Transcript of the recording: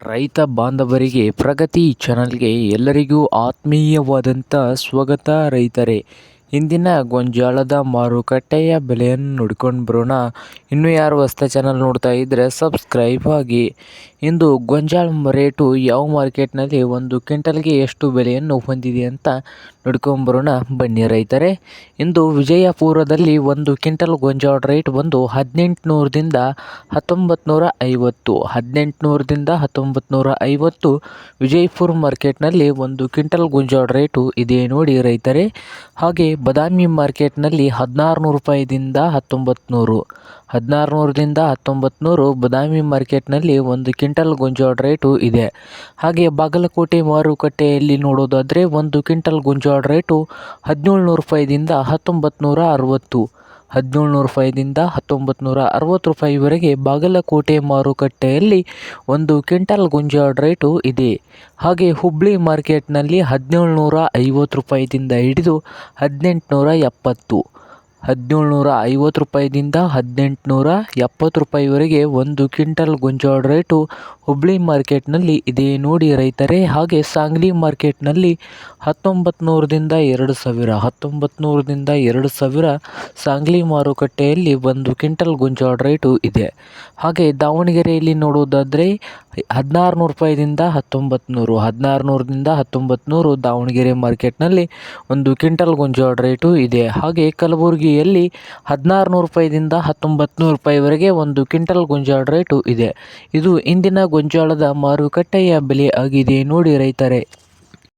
ರೈತ ಬಾಂಧವರಿಗೆ ಪ್ರಗತಿ ಚಾನಲ್ಗೆ ಎಲ್ಲರಿಗೂ ಆತ್ಮೀಯವಾದಂಥ ಸ್ವಾಗತ ರೈತರೇ. ಇಂದಿನ ಗೊಂಜಾಳದ ಮಾರುಕಟ್ಟೆಯ ಬೆಲೆಯನ್ನು ನೋಡ್ಕೊಂಡು ಬರೋಣ. ಇನ್ನೂ ಯಾರು ಹೊಸ್ತ ಚಾನಲ್ ನೋಡ್ತಾ ಇದ್ದರೆ ಸಬ್ಸ್ಕ್ರೈಬ್ ಆಗಿ. ಇಂದು ಗೊಂಜಾಳ ರೇಟು ಯಾವ ಮಾರ್ಕೆಟ್ನಲ್ಲಿ ಒಂದು ಕ್ವಿಂಟಲ್ಗೆ ಎಷ್ಟು ಬೆಲೆಯನ್ನು ಹೊಂದಿದೆ ಅಂತ ನೋಡ್ಕೊಂಬರೋಣ ಬನ್ನಿ ರೈತರೇ, ಇಂದು ವಿಜಯಪುರದಲ್ಲಿ ಒಂದು ಕ್ವಿಂಟಲ್ ಗೊಂಜಾಳ ರೇಟ್ ಬಂದು ಹದಿನೆಂಟುನೂರದಿಂದ ಹತ್ತೊಂಬತ್ತು ನೂರ ಐವತ್ತು ಹದಿನೆಂಟುನೂರದಿಂದ ಹತ್ತೊಂಬತ್ತು ನೂರ ಐವತ್ತು ವಿಜಯಪುರ ಮಾರ್ಕೆಟ್ನಲ್ಲಿ ಒಂದು ಕ್ವಿಂಟಲ್ ಗೊಂಜಾಳ ರೇಟು ಇದೆ ನೋಡಿ ರೈತರೇ. ಹಾಗೆ ಬದಾಮಿ ಮಾರ್ಕೆಟ್ನಲ್ಲಿ ಹದಿನಾರು ನೂರು ರೂಪಾಯಿದಿಂದ ಹತ್ತೊಂಬತ್ತು ನೂರು ಹದಿನಾರು ನೂರದಿಂದ ಹತ್ತೊಂಬತ್ತು ನೂರು ಬದಾಮಿ ಮಾರ್ಕೆಟ್ನಲ್ಲಿ ಒಂದು ಕ್ವಿಂಟಲ್ ಗೊಂಜಾಳ ರೇಟು ಇದೆ. ಹಾಗೆ ಬಾಗಲಕೋಟೆ ಮಾರುಕಟ್ಟೆಯಲ್ಲಿ ನೋಡೋದಾದರೆ ಒಂದು ಕ್ವಿಂಟಲ್ ಗೊಂಜಾಳ ರೇಟು ಹದಿನೇಳು ನೂರು ರೂಪಾಯಿದಿಂದ ಹತ್ತೊಂಬತ್ತು ನೂರ ಅರವತ್ತು. ಹದಿನೇಳು ನೂರು ರೂಪಾಯಿದಿಂದ ಹತ್ತೊಂಬತ್ತು ನೂರ ಅರವತ್ತು ರೂಪಾಯಿವರೆಗೆ ಬಾಗಲಕೋಟೆ ಮಾರುಕಟ್ಟೆಯಲ್ಲಿ ಒಂದು ಕ್ವಿಂಟಲ್ ಗೊಂಜಾಳ ರೇಟು ಇದೆ. ಹಾಗೆ ಹುಬ್ಬಳ್ಳಿ ಮಾರ್ಕೆಟ್ನಲ್ಲಿ ಹದಿನೇಳು ನೂರ ಐವತ್ತು ರೂಪಾಯಿದಿಂದ ಹಿಡಿದು ಹದಿನೆಂಟು ನೂರ ಎಪ್ಪತ್ತು. ಹದಿನೇಳು ನೂರ ಐವತ್ತು ರೂಪಾಯಿದಿಂದ ಹದಿನೆಂಟು ನೂರ ಎಪ್ಪತ್ತು ರೂಪಾಯಿವರೆಗೆ ಒಂದು ಕ್ವಿಂಟಲ್ ಗೊಂಜಾಳ ರೇಟು ಹುಬ್ಬಳ್ಳಿ ಮಾರ್ಕೆಟ್ನಲ್ಲಿ ಇದೆ ನೋಡಿ ರೈತರೇ. ಹಾಗೆ ಸಾಂಗ್ಲಿ ಮಾರ್ಕೆಟ್ನಲ್ಲಿ ಹತ್ತೊಂಬತ್ತು ನೂರದಿಂದ ಎರಡು ಸಾವಿರ ಹತ್ತೊಂಬತ್ತು ನೂರದಿಂದ ಎರಡು ಸಾವಿರ ಸಾಂಗ್ಲಿ ಮಾರುಕಟ್ಟೆಯಲ್ಲಿ ಒಂದು ಕ್ವಿಂಟಲ್ ಗೊಂಜಾಳ ರೇಟು ಇದೆ. ಹಾಗೆ ದಾವಣಗೆರೆಯಲ್ಲಿ ನೋಡೋದಾದರೆ ಹದಿನಾರು ನೂರು ರೂಪಾಯಿದಿಂದ ಹತ್ತೊಂಬತ್ತು ನೂರು ಹದಿನಾರು ನೂರದಿಂದ ಹತ್ತೊಂಬತ್ತು ನೂರು ದಾವಣಗೆರೆ ಮಾರ್ಕೆಟ್ನಲ್ಲಿ ಒಂದು ಕ್ವಿಂಟಲ್ ಗೊಂಜೋಳ ರೇಟು ಇದೆ. ಹಾಗೆ ಕಲಬುರಗಿಯಲ್ಲಿ ಹದಿನಾರು ನೂರು ರೂಪಾಯಿದಿಂದ ಹತ್ತೊಂಬತ್ತು ನೂರು ರೂಪಾಯಿವರೆಗೆ ಒಂದು ಕ್ವಿಂಟಲ್ ಗೊಂಜೋಳ ರೇಟು ಇದೆ. ಇದು ಇಂದಿನ ಗೊಂಜೋಳದ ಮಾರುಕಟ್ಟೆಯ ಬೆಲೆ ಆಗಿದೆ, ನೋಡಿ ರೈತರೇ.